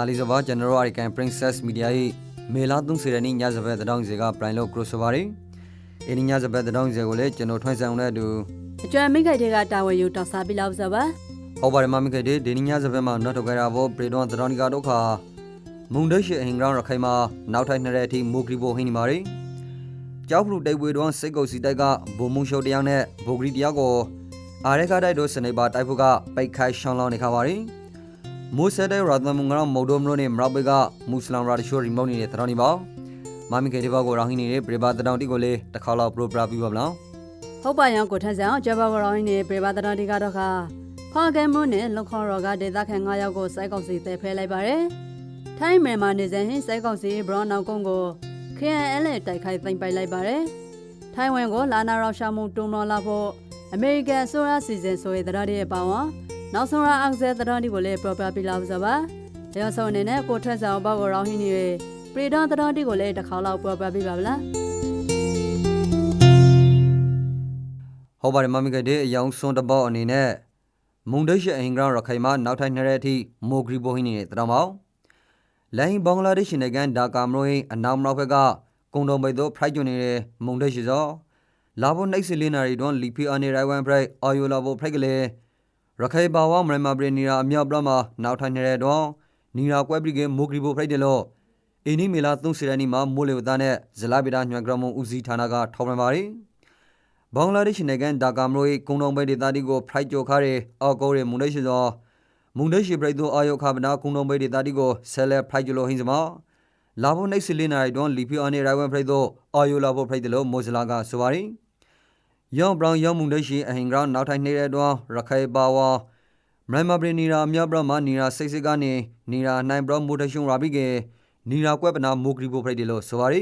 တာလီစဘာကျွန်တော်တို့အရိကန် Princess Media ၏မေလာသုံးစီရနီညဇဘက်တောင်းစီကပရိုင်လို့ crossover ရီအင်းညဇဘက်တောင်းစီကိုလည်းကျွန်တော်ထွန်းဆောင်တဲ့အတူအကျွမ်းမိခိုက်တွေကတာဝန်ယူတောက်စားပြီးလောက်စပါဟောပါတယ်မမိခဲ့တဲ့ဒီညဇဘက်မှာနောက်တော့ကြရဖို့ပရီဒွန်သတော်နီကတော့ခါမုန်ဒရှိအင်ဂရောင်းရခိုင်မှာနောက်ထိုင်နှစ်တဲ့အထိမိုဂရီဘိုဟင်းနေပါရီကျောက်ဖလူတိတ်ဝေတွန်းစိတ်ကုတ်စီတိုက်ကဘုံမုံရှုံတရားနဲ့ဘိုဂရီတရားကိုအာရခတိုက်တို့စနေပါတိုက်ဖို့ကပိတ်ခိုင်ရှောင်းလောင်းနေခါပါရီ မိုးဆက်တဲ့ရာသမုံကရောမုံဒိုမလို့နေမရောက်ဘေကမုစလမ်ရာတရှိုရီမော့နေတဲ့သတော်နီပါမမိခဲ့တဲ့ဘောကိုရောင်းဟင်းနေတဲ့ပရိပါတတောင်တီကိုလေတစ်ခါလောက်ပရိုပရာပြီးပါဗလားဟုတ်ပါရောင်ကိုထက်ဆောင်ကျဘဝရောင်းနေပြေပါတတော်ဒီကတော့ခါဖောက်ကဲမွန်းနဲ့လုံခေါရောကဒေသခံ9ယောက်ကိုစိုက်ကောက်စီတဲဖဲလိုက်ပါတယ်ထိုင်းမြန်မာနေစဉ်ဟင်းစိုက်ကောက်စီဘရောင်းနောက်ကုန်းကို KNL တိုက်ခိုက်သိမ်းပိုက်လိုက်ပါတယ်ထိုင်းဝန်ကိုလာနာရောက်ရှာမှုတုံတော်လာဖို့အမေရိကန်ဆိုရာစီစဉ်ဆိုရတဲ့တရားရဲ့ပေါင်းအောင် နောက်ဆုံးရအောက်ဆဲတရားတွေကိုလည်း proper ပြလာစပါဒါဆိုအနေနဲ့ကိုထက်ဆောင်ဘောက်ကိုရောင်းဟင်းနေပရီဒွန်တရားတွေကိုလည်းတစ်ခါလောက် proper ပြပါဗလားဟောပါတယ်မမိကတဲ့အယောင်စွန်တဘောအနေနဲ့မုန်ဒရှိအင်္ဂရရခိုင်မှာနောက်ထိုင်နေတဲ့အထိမိုဂရီဘိုဟင်းနေတဲ့တတော်မောင်လိုင်းဘင်္ဂလားဒေ့ရှ်နိုင်ငံဒါကာမရိုင်းအနောက်မြောက်ဘက်ကကုံတော်မိတ်တို့ဖရိုက်ကျွနေတဲ့မုန်ဒရှိစောလာဘိုနှိတ်စလီနာရီတွန်လီဖီအာနေရိုင်ဝမ်ဖရိုက်အော်ယိုလာဘိုဖရိုက်ကလေး ရခိုင်ဘာဝမရမဘရနီရာအမြောက်ပြမှာနောက်ထိုင်နေတဲ့တော့နီရာကွဲပရီကမိုဂရီဘိုဖရိုက်တယ်လို့အင်းနီမီလာသုံးစီရနီမှာမိုးလေဝသနဲ့ဇလာဗီတာညွန်ဂရမုံဦးစီးဌာနကထောက်ပြပါရီဘင်္ဂလားဒေ့ရှ်နိုင်ငံဒါကာမရိုကုံတော်ပဲဒေသတီကိုဖရိုက်ကြော်ခါရဲအော်ကိုရဲမုန်ဒရှိသောမုန်ဒရှိပရိသောအာယောခါဗနာကုံတော်ပဲဒေသတီကိုဆဲလဲဖရိုက်ကြလို့ဟင်းစမလာဖို့နိုင်စလီနိုင်တွန်လီဖီအနေရိုင်ဝမ်ဖရိုက်သောအာယောလာဖို့ဖရိုက်တယ်လို့မိုဇလာကဆိုပါရီ ယောင်ဘရောင်ယောင်မုန်ဒရှိအဟင်ဂရောင်းနောက်ထိုင်နေတဲ့တွန်ရခိုင်ပါဝါမရမပရီနီရာမြဘရမနီရာစိတ်စိတ်ကနေနီရာနိုင်ဘရမိုဒရှုံရာဘီကေနီရာကွက်ပနာမိုဂရီဖို့ဖရိုက်တယ်လို့ဆိုပါရီ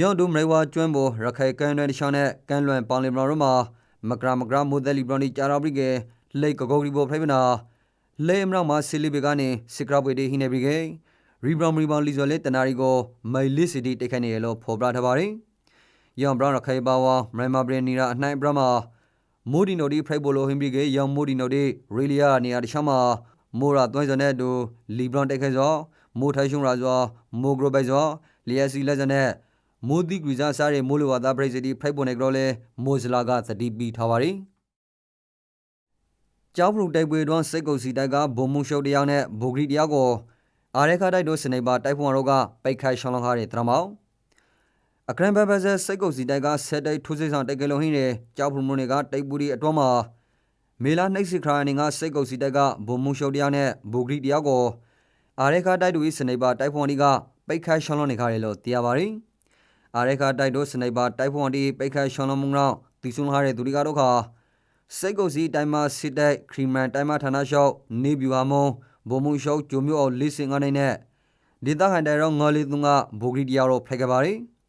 ယောင်ဒုမရေဝါကျွမ်းပေါ်ရခိုင်ကန်ရွယ်တခြားနဲ့ကန်လွန်ပေါင်လင်ဘရတို့မှာမကရာမကရာမိုဒယ်လီဘရနီဂျာရာဘရီကေလေကဂိုဂရီဘောဖရိုင်မနာလေအမနောက်မှာဆီလီဘေကနေစစ်ကရာပွေတီဟိနေဘရီကေရီဘရမ်ရီဘောင်လီဇော်လေတနာရီကိုမိုင်လစ်စီတီတိတ်ခိုင်နေရလို့ဖော်ပြထားပါတယ် ယောင်ဘရရခိုင်ပါဝါမရမဘရီနီရာအနှိုင်ဘရမာမိုဒီနိုဒီဖရိုက်ဘိုလိုဟင်ဘရီကေယောင်မိုဒီနိုဒီရီလီယာနေရာတခြားမှာမိုရာသွိုင်းစတဲ့တူလီဘရန်တိုက်ခိုက်စောမိုထိုင်ရှုံရာစောမိုဂရိုဘိုက်စောလီယက်စီလက်စတဲ့မိုဒီဂရီဇာစားရဲ့မိုးလေဝသပရိစိတီဖိုက်ပေါ်နေကြတော့လဲမိုဇလာကသတိပေးထားပါရီကျောက်ဖရူတိုက်ပွဲတွန်းစိတ်ကုတ်စီတိုက်ကဘုံမှုရှုပ်တရားနဲ့ဘိုဂရီတရားကိုအာရခတိုက်တို့စနေပါတိုက်ဖွန်ရောကပိတ်ခိုင်ရှောင်းလောင်းဟာတဲ့တရမောင် အခရန်ဘဘဇက်စိတ်ကုတ်စီတိုက်ကဆက်တိုက်ထိုးစစ်ဆောင်တိုက်ကလုံးဟင်းတဲ့ကျောက်ဖရူမုန်တွေကတိုက်ပူဒီအတွန်းမှာမေလာနှိတ်စီခရာနီကစိတ်ကုတ်စီတိုက်ကဘုံမှုရှုပ်တရားနဲ့ဘိုဂရီတရားကိုအာရခတိုက်တို့စနေပါတိုက်ဖွန်ဒီကပိတ်ခိုင်ရှောင်းလောင်းနေကြတယ်လို့သိရပါရီအာရခတိုက်တို့စနိုက်ပါတိုက်ဖွန်တီပိတ်ခတ်ရှောင်းလုံးမုံနောက်တီဆွန်လာတဲ့သူတွေကတော့ခါစိတ်ကုတ်စီတိုင်မာစစ်တိုက်ခရီမန်တိုင်မာဌာနရှောက်နေဗျူဟာမုံဘုံမှုရှောက်ဂျိုမျိုးအောင်လေးစင်ကနေနဲ့ဒေတာခိုင်တိုင်ရောငေါ်လီသူကဘိုဂရီတရားတော့ဖိုက်ကပါရီယုံ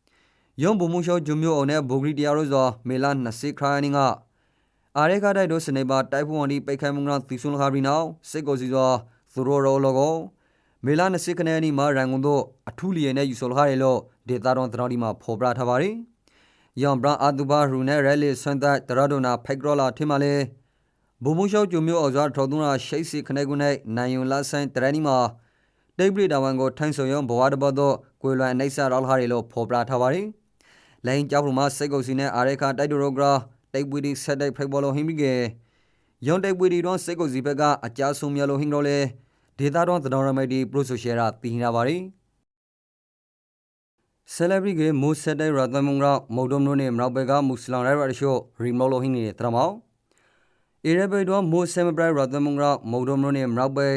ဘုံမှုရှောက်ဂျိုမျိုးအောင်နဲ့ဘိုဂရီတရားတော့ဆိုမေလာ20ခရိုင်းကအာရခတိုက်တို့စနိုက်ပါတိုက်ဖွန်တီပိတ်ခတ်မုံနောက်တီဆွန်လာပြီးနောက်စိတ်ကုတ်စီဆိုသူရောရောလောကောမေလာ20ခနဲ့နီမှာရန်ကုန်တို့အထူးလီယနဲ့ယူဆိုလာရလို့ဒေတာတော်တတော်ဒီမှာဖော်ပြထားပါတယ်။ယောင်ဘရာအာဒူဘာရူနဲ့ရဲလီဆွန်သက်တရဒိုနာဖိုက်ကရောလာထင်မလဲဘုံမရှောက်ကျုံမျိုးအော်စွာထော်သွန်းလာရှိတ်စီခနေကုနဲ့နိုင်ယုံလာဆိုင်တရနီမှာတိတ်ပရိတာဝန်ကိုထိုင်းဆိုရုံဘဝတဘောတော့ကွေလွန်အိဆာရောလာရီလို့ဖော်ပြထားပါတယ်။ လိုင်းကြောက်လို့မှာစိတ်ကုတ်စီနဲ့အာရခတိုက်ဒိုရိုဂရာတိတ်ပွေဒီဆက်တိုက်ဖိုက်ဘောလိုဟင်းပြီးကယုံတိတ်ပွေဒီတော့စိတ်ကုတ်စီဘက်ကအကြဆုံးမြလို့ဟင်းတော့လေဒေတာတော့သတော်ရမိုက်ဒီပရိုဆိုရှယ်ရာတင်လာပါရီ။ celebrity ကမိုးဆက်တဲ့ရသမုံရမုတ်ဒုံနိုနဲ့မရောက်ဘက်ကမုစလန်ရိုင်ရာရှိုရီမောလိုဟင်းနေတဲ့တရမောင်အေရဘေတော့မိုးဆမ်ပရိုင်ရသမုံရမုတ်ဒုံနိုနဲ့မရောက်ဘဲ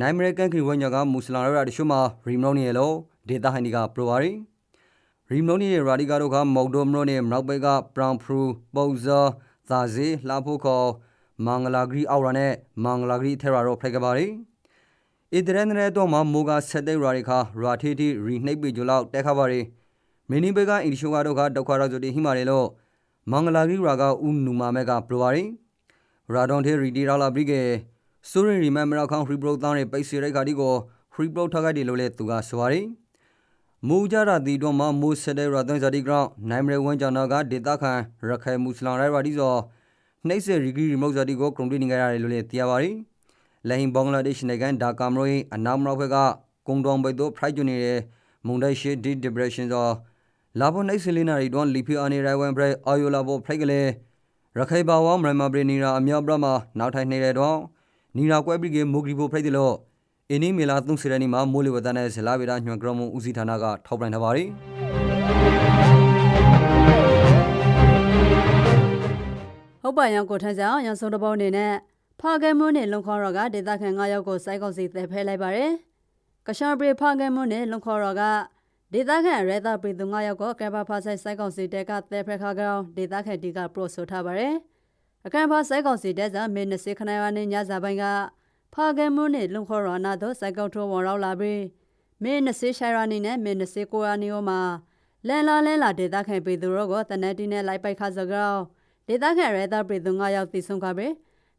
နိုင်အမေရိကန်ခရီးဝညကမုစလန်ရိုင်ရာရှိုမှာရီမောနေလို့ဒေတာဟန်ဒီကပရိုဝါရီ ရီမောနေရာဒီကာတို့ကမုတ်ဒုံနိုနဲ့မရောက်ဘက်ကပရောင်ဖရူပုံဇာသာဇေလာဖို့ခေါ်မင်္ဂလာဂရီအော်ရနဲ့မင်္ဂလာဂရီထေရာတို့ဖိတ်ကပါရီဣဒရန်ရဲတော့မမိုကဆက်တဲ့ရာရီခါရာထီတီရီနှိပ်ပေကြလောက်တက်ခပါရီမင်းနီဘေကအင်ဒီရှိုကာတို့ကဒုက္ခရောက်ကြတဲ့ဟိမာရီလို့မင်္ဂလာဂီရာကဥနူမာမဲကပရိုပါရီရာဒွန်ထေရီတီရာလာဘရီကေဆိုရင်ရီမန်မရာခေါင်ခရီပရိုသားရဲ့ပိတ်စီရိုက်ခါဒီကိုခရီပရိုထခိုက်တယ်လို့လဲသူကဆိုပါရီ မူကြရာတီတော့မမိုဆက်တဲ့ရာသန်ဇာတီဂရောင်းနိုင်မရဝန်ဂျာနာကဒေတာခန်ရခိုင်မုစလန်ရိုက်ရာဒီဇောနှိပ်စရီဂီရီမုတ်ဇာတီကိုကရုံတီနေကြရတယ်လို့လဲသိရပါရီလက်ဟင်ဘင်္ဂလားဒေ့ရှ်နိုင်ငံဒါကာမရိုအနောက်မြောက်ဘက်ကကုံတောင်ဘက်သို့ဖရိုက်ကျွနေတဲ့မုန်တိုင်းရှိဒီဒီပရက်ရှင်သောလာဘွန်နိုင်စလီနာရီတွန်လီဖီအာနေရိုင်ဝမ်ဘရက်အာယိုလာဘောဖရိုက်ကလေးရခိုင်ဘာဝမရမဘရနီရာအမြောက်ပြမှာနောက်ထိုင်နေတဲ့တော့နီရာကွဲပရီကေမိုဂရီဘိုဖရိုက်တယ်လို့ အင်းနီမီလာသုံးစရနီမှာမိုးလေဝသနဲ့ဇလာဗီရာညွန်ဂရမုံဦးစီးဌာနကထောက်ပြထားပါရီဟုတ်ပါရန်ကိုထန်းဆောင်ရန်စုံတဘောအနေနဲ့ဖာကဲမွန်းနဲ့လုံခေါ်ရော်ကဒေသခံ9ယောက်ကိုစိုက်ကောက်စီတဲဖဲလိုက်ပါတယ်။ကရှာပရီဖာကဲမွန်းနဲ့လုံခေါ်ရော်ကဒေသခံရဲသားပြည်သူ9ယောက်ကိုကဲဘာဖာဆိုင်စိုက်ကောက်စီတဲကတဲဖဲခါကောင်ဒေသခံတီကပရိုဆိုထားပါတယ်။အကံဖာစိုက်ကောက်စီတဲစာမင်း20ခဏရနဲ့ညစာပိုင်းက ဖာကဲမွန်းနဲ့လုံခေါ်ရော်နာတို့စိုက်ကောက်ထိုးဝင်ရောက်လာပြီးမင်း20ရှိုင်ရနီနဲ့မင်း20ကိုရာနီယိုမှာလဲလာလဲလာဒေသခံပြည်သူတို့ကိုတနက်တီနဲ့လိုက်ပိုက်ခါစကောဒေသခံရဲသားပြည်သူ9ယောက်တည်ဆုံခပဲ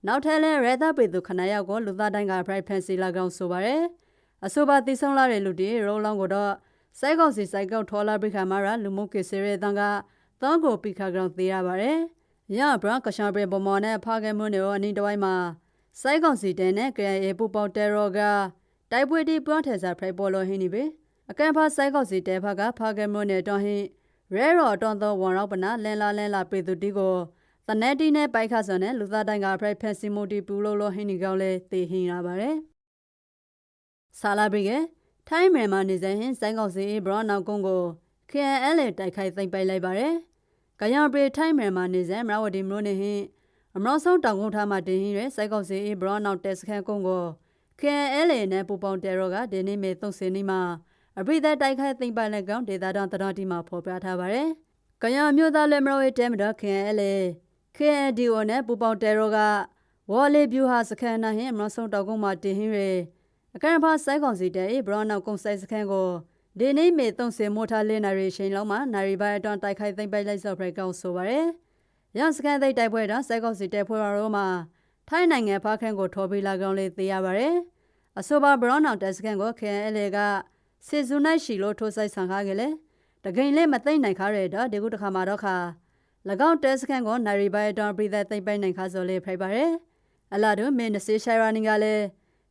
နောက်ထပ်လဲရဲသားပြည်သူ9ယောက်ကိုလူသားတိုင်းက private fancy လာကောင်ဆိုပါရယ်အဆိုပါတည်ဆုံလာတဲ့လူတွေရောလောင်းကိုတော့စိုက်ကောက်စီစိုက်ကောက်ထော်လာပိခါမှာလူမှုကေစရဲတန်ကသောကိုပိခါကောင်သေးရပါရယ်ရဘရကရှာပရဘမော်နဲ့ဖာကဲမွန်းတို့အနီးတစ်ဝိုင်းမှာ စိုက်ကောက်စီတဲနဲ့ KIA ပူပေါတဲရောကတိုက်ပွဲတီပွန်းထဲစားဖရိုက်ပေါ်လို့ဟင်းနေပဲအကန့်ဖာစိုက်ကောက်စီတဲဖကဖာကဲမွန်းနဲ့တော့ဟင်းရဲရော်တွန်သောဝန်ရောက်ပနာလန်လာလန်လာပြည်သူတီကိုတနက်တီနဲ့ပိုက်ခါစွန်နဲ့လူသားတိုင်းကဖရိုက်ဖက်စီမိုတီပူလို့လို့ဟင်းနေကောင်းလဲတေဟင်းရပါတယ်။ဆာလာဘီကထိုင်းမြန်မာနေစဉ်ဟင်းစိုင်းကောက်စီဘရောင်းနောက်ကုန်းကို KNL တိုက်ခိုက်သိမ်းပိုက်လိုက်ပါတယ်။ကရံပရီထိုင်းမြန်မာနေစဉ်မရဝတီမြို့နေဟင်း အမရောဆုံးတောင်ကုန်းထားမှာတင်ဟင်းရဲစိုင်းကောက်စီဘရောင်းနောက်တက်စခန်းကုန်းကို KNL နဲ့ပူပေါင်းတဲရောကဒီနေ့မေ30စင်းမှာအပိသက်တိုက်ခိုက်သိမ်းပိုက်လိုက်ကောင်ဒေတာတောင်တတော်တီမှာဖော်ပြထားပါတယ်။ကရံမြို့သားလက်မရောဝေတဲမတော် KNL KNDO နဲ့ပူပေါင်းတဲရောကဝေါ်လီဗျူဟာစခန်းနာဟင်မဆုံတောက်ကုန်းမှာတင်ဟင်းရအကန့်ဖာစိုက်ကောင်စီတဲဘရောင်းနောက်ကုန်းစိုက်စခန်းကိုဒီနေ့မေ30မိုထားလင်းနာရီချိန်လောက်မှာနာရီပိုင်းအတွန်းတိုက်ခိုက်သိမ့်ပိုက်လိုက်ဆော့ဖရိုက်ကောင်ဆိုပါရယ် ရန်စခန်းသိတိုက်ပွဲတော့စိုက်ကောင်စီတဲဖွဲ့ရောမှာထိုင်းနိုင်ငံဖားခန့်ကိုထော်ပေးလာကောင်လေးသိရပါရယ်အဆိုပါဘရောင်းနောက်တက်စခန်းကို KNL ကစေဇူနိုင်ရှိလို့ထိုးဆိုင်ဆန်ခါကြလေတကိန်လေးမသိမ့်နိုင်ခါရတော့ဒီကုတခါမှာတော့ခါ၎င်းတဲစခန်းကိုနိုင်ရီဘိုင်တောင်ပြည်သက်သိမ့်ပိုင်နိုင်ခါစော်လေးဖိုက်ပါရယ်အလာတို့မင်းနစီရှိုင်ရာနီကလည်း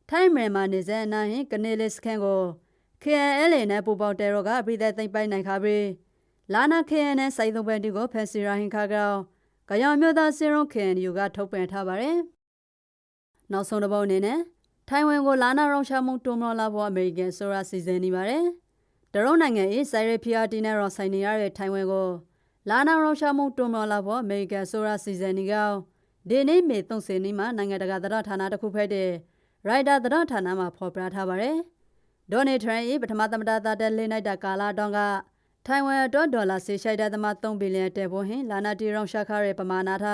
ထိုင်းမြန်မာနေစဲအနာဟင်ကနေလေးစခန်းကို KNL နဲ့ပူပေါတဲရောကပြည်သက်သိမ့်ပိုင်နိုင်ခါပြီးလာနာ KN နဲ့စိုက်သုံးပန်တီကိုဖန်စီရာဟင်ခါကောင် ကရောင်မျိုးသားစင်ရုံ KNU ကထုတ်ပြန်ထားပါတယ်နောက်ဆုံးတစ်ပုတ်အနေနဲ့ထိုင်ဝမ်ကိုလာနာရောင်ချမှုတွန်းမလာဖို့အမေရိကန်ဆိုရာစီစဉ်နေပါတယ်တရုတ်နိုင်ငံ၏စိုင်ရဖီယာတီနဲ့ရောဆိုင်နေရတဲ့ထိုင်ဝမ်ကိုလာနာရုရှားမှုတွန်းမလာဖို့အမေရိကန်ဆိုရာစီဇန်နီကောင်ဒီနေ့မေ30နေ့မှာနိုင်ငံတကာသရဌာနတစ်ခုဖက်တဲ့ရိုက်တာသရဌာနမှာဖော်ပြထားပါတယ်။ဒေါ်နယ်ထရန့်၏ပထမသမ္မတသားတဲ့လင်းလိုက်တာကာလာတောင်းက ထိုင်ဝမ်အတွက်ဒေါ်လာဆေးရှိုက်တဲ့သမ3ဘီလီယံတဲ့ဖို့ဟင်လာနာတီရောင်ရှာခါရဲ့ပမာဏထ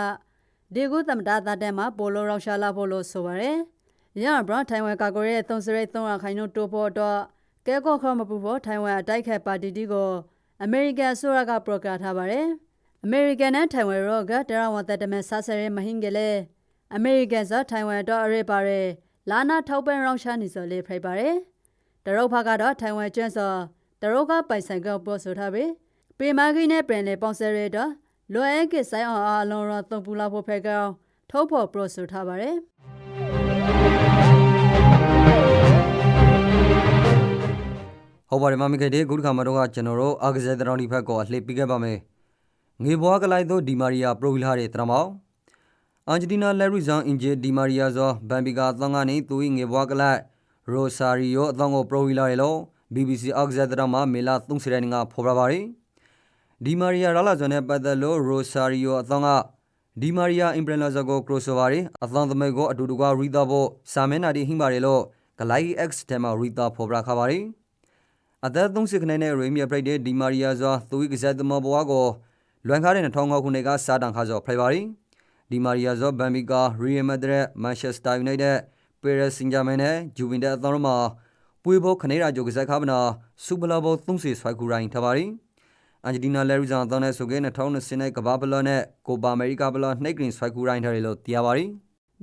ဒီကုသမ္မတသားတဲ့မှာပိုလိုရောင်ရှာလာဖို့လို့ဆိုပါရယ်။ရဘရထိုင်ဝမ်ကာကိုရဲ့3စရိတ်300ခိုင်နှုန်းတိုးဖို့တော့ကဲကောခေါမပူဖို့ထိုင်ဝမ်အတိုက်ခိုက်ပါတီတီကိုအမေရိကန်ဆိုရကပရိုဂရမ်ထားပါတယ်။အမေရိကန်နဲ့ထိုင်ဝမ်ရောကတရဝန်သက်တမဆာဆရဲမဟင်းကလေးအမေရိကန်ဇာထိုင်ဝမ်တော့အရေးပါရယ်လာနာထောက်ပံ့ရောင်းရှာနေစော်လေးဖိုက်ပါတယ်။တရုတ်ဘက်ကတော့ထိုင်ဝမ်ကျွန်းစော် တရုတ်ကပိုင်ဆိုင်ကောက်ပေါ်ဆိုထားပြီ။ပေမာဂီနဲ့ပြန်လေပေါင်ဆရဲတော့လွယ်အကဆိုင်အောင်အလုံးရောသုံးပူလာဖို့ဖက်ကောင်ထုတ်ဖို့ပရိုဆိုထားပါတယ်။ဟုတ်ပါတယ်မမီကတဲ့ခုတစ်ခါမှာတော့ကျွန်တော်တို့အာဂဇဲတရောင်းဒီဖက်ကိုအလှည့်ပေးခဲ့ပါမယ်ငေဘွားကလိုက်သောဒီမာရီယာပရိုဝီလာတဲ့တရမောင်အာဂျင်တီနာလက်ရီဇန်အင်ဂျီဒီမာရီယာဇောဘန်ဘီကာသံကနေသူ၏ငေဘွားကလိုက်ရိုဆာရီယိုအသောင်းကိုပရိုဝီလာရဲ့လို့ BBC အာဂဇဲတရောင်းမှာမေလာ30ရက်နေ့ကဖော်ပြပါရီဒီမာရီယာရာလာဇွန်နဲ့ပတ်သက်လို့ရိုဆာရီယိုအသောင်းကဒီမာရီယာအင်ပရလာဇာကိုကရိုဆိုဗာရီအသောင်းသမဲကိုအတူတူကရီတာဖို့စာမဲနာတီဟင်းပါရီလို့ဂလိုက် X တဲမှာရီတာဖော်ပြခါပါရီအသက်30ခနဲ့နဲ့ရေမီယာပရိတ်တဲ့ဒီမာရီယာဇာသူ၏ကစားသမားဘွားကိုလွန်ကားတဲ့2000ခုနှစ်ကစားတန်ခါစောဖရိုက်ပါရီဒီမာရီယာဇာဘန်ဘီကာရီယယ်မဒရက်မန်ချက်စတာယူနိုက်တက်ပီရက်စင်ဂျာမန်နဲ့ဂျူဗင်တက်အသောမှာ ပွေဘောခနေရာဂျိုကစားခါမနာစူပလာဘော30ဆွိုက်ကူရိုင်းထပါရီအန်ဂျတီနာလယ်ရီဇန်အသောနဲ့ဆိုကေ2020နဲ့ကဘာဘလောနဲ့ကိုပါအမေရိကဘလောနှိတ်ကရင်ဆွိုက်ကူရိုင်းထားတယ်လို့သိရပါရီ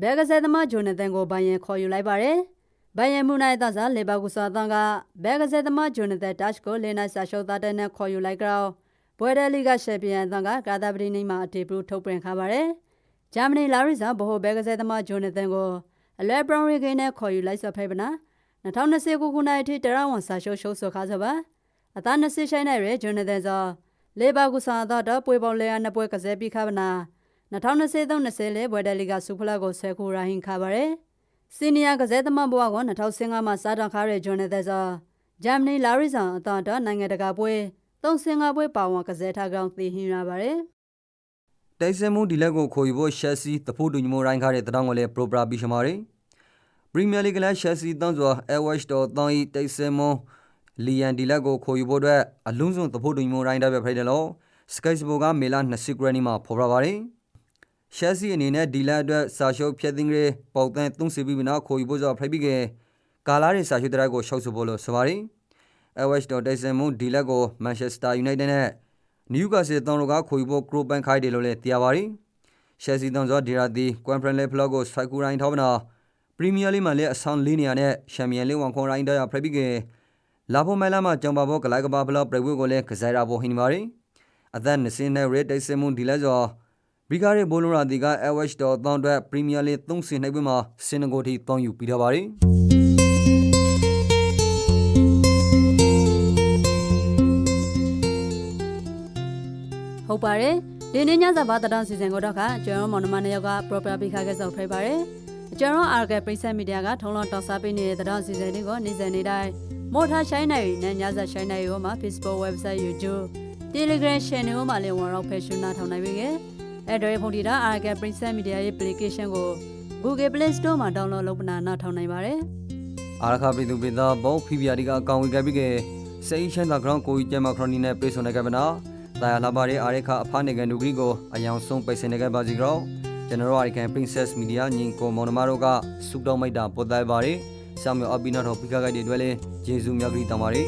ဘဲကစားသမားဂျိုနသန်ကိုဘိုင်ယန်ခေါ်ယူလိုက်ပါတယ်။ဘိုင်ယန်မူနိုင်သားစားလေဘာကူစာတန်ကဘဲကစားသမားဂျိုနသန်တက်ကိုလေနိုင်စာရှုပ်သားတဲ့နဲ့ခေါ်ယူလိုက်ကြောင်းဘွဲဒလီကရှယ်ပီယံတန်ကကာတာပရီနေမှာအတေပရူထုတ်ပြန်ခါပါတယ်။ဂျာမနီလာရီဇာဘဟိုဘဲကစားသမားဂျိုနသန်ကိုအလဲဘရောင်းရီကိနဲ့ခေါ်ယူလိုက်စော်ဖိပနာ 2020ခုခုနိုင်ထိတရဝန်စာရှုပ်ရှုပ်ဆိုခါစပါအသား20ရှိုင်းနိုင်ရဂျွန်နသန်ဇောလေဘာကူဆာတော့တော့ပွေပေါလေအနပွဲကစားပြီးခဗနာ2023-20လေဘွဲဒလီကစူဖလာကိုဆဲခုရာဟင်ခါပါရယ်စီနီယာကစားသမားဘွားက2015မှာစားတောင်ခါရဂျွန်နသန်ဇောဂျမ်နီလာရီဆန်အတော့တော့နိုင်ငံတကာပွဲ35ပွဲပါဝင်ကစားထားကြောင်းသိဟင်ရပါရယ်တိုက်စင်မှုဒီလက်ကိုခေါ်ယူဖို့ရှက်စီတဖို့တူညီမိုရိုင်းခါတဲ့တတောင်းကိုလည်းပရိုပရာပြီးရှမာရီ ပရီးမီယာလိဂ်ကလည်းရှက်စီတန်းစွာအဲဝက်တော်တောင်းဤတိုက်စင်မှုလီယန်ဒီလက်ကိုခေါ်ယူဖို့အတွက်အလုံးစုံတဖို့တူညီမိုရိုင်းတဲ့ပဲဖိတယ်လို့စကိုက်စဘောကမေလာ20ဂရနီမှာဖော်ပြပါတယ်ရှက်စီအနေနဲ့ဒီလက်အတွက်စာရှုပ်ဖြတ်သိမ်းရေးပေါတန်သုံးစီပြီးနောက်ခေါ်ယူဖို့ဆိုဖိပြီးကကာလာရဲ့စာရှုပ်တဲ့ကိုရှောက်ဆိုဖို့လို့ဆိုပါတယ်အဲဝက်တော်တိုက်စင်မှုဒီလက်ကိုမန်ချက်စတာယူနိုက်တက်နဲ့နယူကာဆယ်တောင်တို့ကခွေဖို့ကရိုပန်ခိုင်တယ်လို့လည်းသိရပါတယ်။ရှယ်စီတောင်ဆိုဒီရာတီကွမ်ဖရန်လေဖလော့ကိုစိုက်ကူရိုင်းထောက်မနာ ပရီးမီးယားလိမှာလည်းအဆောင်လေးနေရတဲ့ချန်ပီယံလိဝန်ခွန်ရိုင်းတရဖရက်ပြီးကလာဖို့မဲလာမှာကြောင်ပါဖို့ကလိုက်ကပါဖလော့ပရိဝတ်ကိုလည်းကစားရဖို့ဟင်းနေပါတယ်။အသက်20နဲ့ရဲတိုက်စမှုဒီလဲဆိုဘီကာရီဘိုလိုရာတီကအဝက်တော်တောင်းအတွက်ပရီးမီးယားလိ3ဆင်နှိပ်ပြီးမှစင်နဂိုတီတောင်းယူပြီးထားပါတယ်။ဟုတ်ပါတယ်ဒီနေ့ညစာဘာတတောင်စီစဉ်ကိုတော့ကကျွန်တော်မောင်နှမနှစ်ယောက်က proper ပိခါခဲ့စောဖိပါတယ် ကျွန်တော် RK Princess Media ကထုံးလုံးတောက်စားပေးနေတဲ့တတောင်စီစဉ်လေးကိုနေ့စဉ်နေ့တိုင်းမော်ထားရှိုင်းနိုင်နဲ့ညစာရှိုင်းနိုင်ရောမှာ Facebook website YouTube Telegram channel မှာလည်းဝင်တော့ဖက်ရှင်နာထောင်နိုင်ပြီကဲအဲ့တော့ဖုန်တီတာ RK Princess Media ရဲ့ application ကို Google Play Store မှာ download လုပ်ပနာနာထောင်နိုင်ပါတယ်အာရခပိသူပိသာဘောဖိပြာဒီကအကောင်ဝေကပ်ပြီးကစိတ်ချမ်းသာဂရောင်းကိုကြီးကျမခရိုနီနဲ့ပြေဆုံးနေကြပါနာတာယာလာပါရီအာရခအဖာနေကန်ဒူဂရီကိုအယောင်ဆုံးပိတ်စင်နေကြပါစီကြော ကျွန်တော်အရိကန် Princess Media ညီကိုမောင်နှမတို့ကစူတောင်းမိတ်တာပေါ်တိုင်ပါရီဆောင်းမြောအပီနာတော်ဖိကကိုက်တွေတွေ့လဲဂျေဇူးမြတ်ကြီးတောင်းပါရီ